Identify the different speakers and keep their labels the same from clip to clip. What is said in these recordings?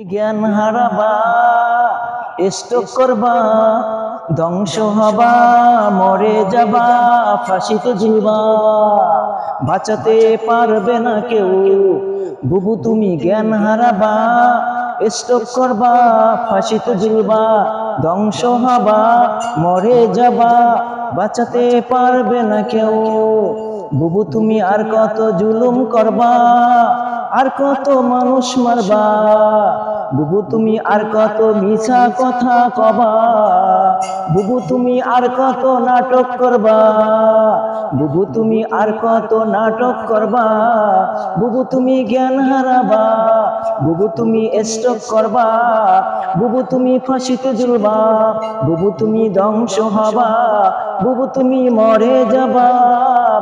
Speaker 1: জ্ঞান হারাবা স্টক করবা, ধ্বংস হবা, মরে যাবা, ফাঁসিতে ঝুলবা। বাঁচাতে পারবে না কেউ। বুবু, তুমি জ্ঞান হারাবা স্টক করবা, ফাঁসিতে ঝুলবা, ধ্বংস হবা, মরে যাবা। বাঁচাতে পারবে না কেউ। বুবু, তুমি আর কত জুলুম করবা। আর কত মানুষ মারবা? বুবু, তুমি আর কত মিছা কথা কবা? বুবু, তুমি আর কত নাটক করবা? বুবু, তুমি আর কত নাটক করবা? বুবু, তুমি জ্ঞান হারাবা? বুবু, তুমি স্টক করবা? বুবু, তুমি ফাঁসিতে ঝুলবা? বুবু, তুমি ধ্বংস হবা? বুবু, তুমি মরে যাবা?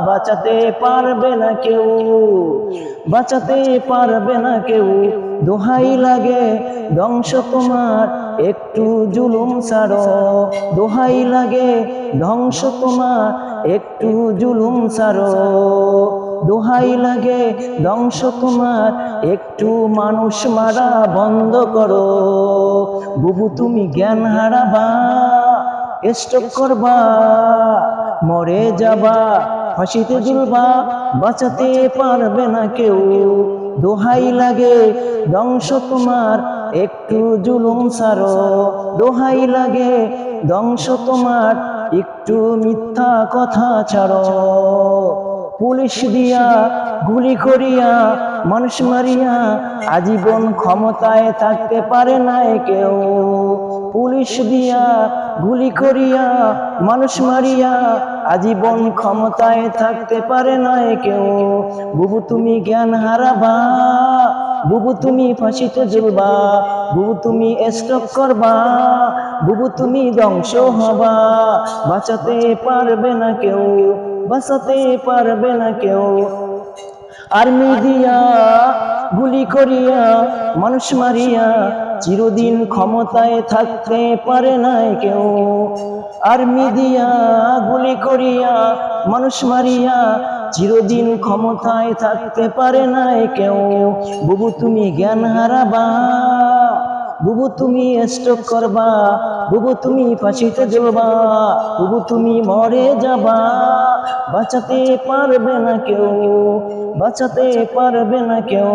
Speaker 1: বাঁচাতে পারবে না কেউ? বাঁচাতে পারবে না কেউ। দোহাই লাগে, ধ্বংস তোমার, একটু জুলুম ছাড়ো। দোহাই লাগে, ধ্বংস তোমার, একটু জুলুম ছাড়ো। দোহাই লাগে, ধ্বংস তোমার, একটু মানুষ মারা বন্ধ করো। বুবু, তুমি জ্ঞান হারাবা, স্টক করবা, মরে যাবা। ফাঁসিতে ঝুলবা বাঁচাতে পারবে না কেউ। দোহাই লাগে ধ্বংস তোমার, একটু জুলুম সারো দোহাই লাগে ধ্বংস তোমার, একটু মিথ্যা কথা ছাড়ো। পুলিশ দিয়া, গুলি করিয়া, মানুষ মারিয়া, আজীবন ক্ষমতায় থাকতে পারে না কেউ। পুলিশ দিয়া, গুলি করিয়া, মানুষ মারিয়া আজীবন ক্ষমতায় থাকতে পারে না কেউ। বুবু, তুমি জ্ঞান হারাবা। বুবু, তুমি ফাঁসিতে ঝুলবা বুবু, তুমি স্টক করবা। বুবু, তুমি ধ্বংস হবা। বাঁচাতে পারবে না কেউ। বাঁচাতে পারবে না কেউ। আর্মি দিয়া গুলি করিয়া, মানুষ মারিয়া চিরদিন ক্ষমতায় থাকতে পারে নাই কেউ। আর্মি দিয়া গুলি করিয়া, মানুষ মারিয়া চিরদিন ক্ষমতায় থাকতে পারে নাই কেউ। বুবু, তুমি জ্ঞান হারাবা। বুবু তুমি স্ট্রোক করবা, বুবু তুমি ফাঁসিতে জ্বলবা, বুবু তুমি মরে যাবা। বাঁচাতে পারবে না কেউ, বাঁচাতে পারবে না কেউ।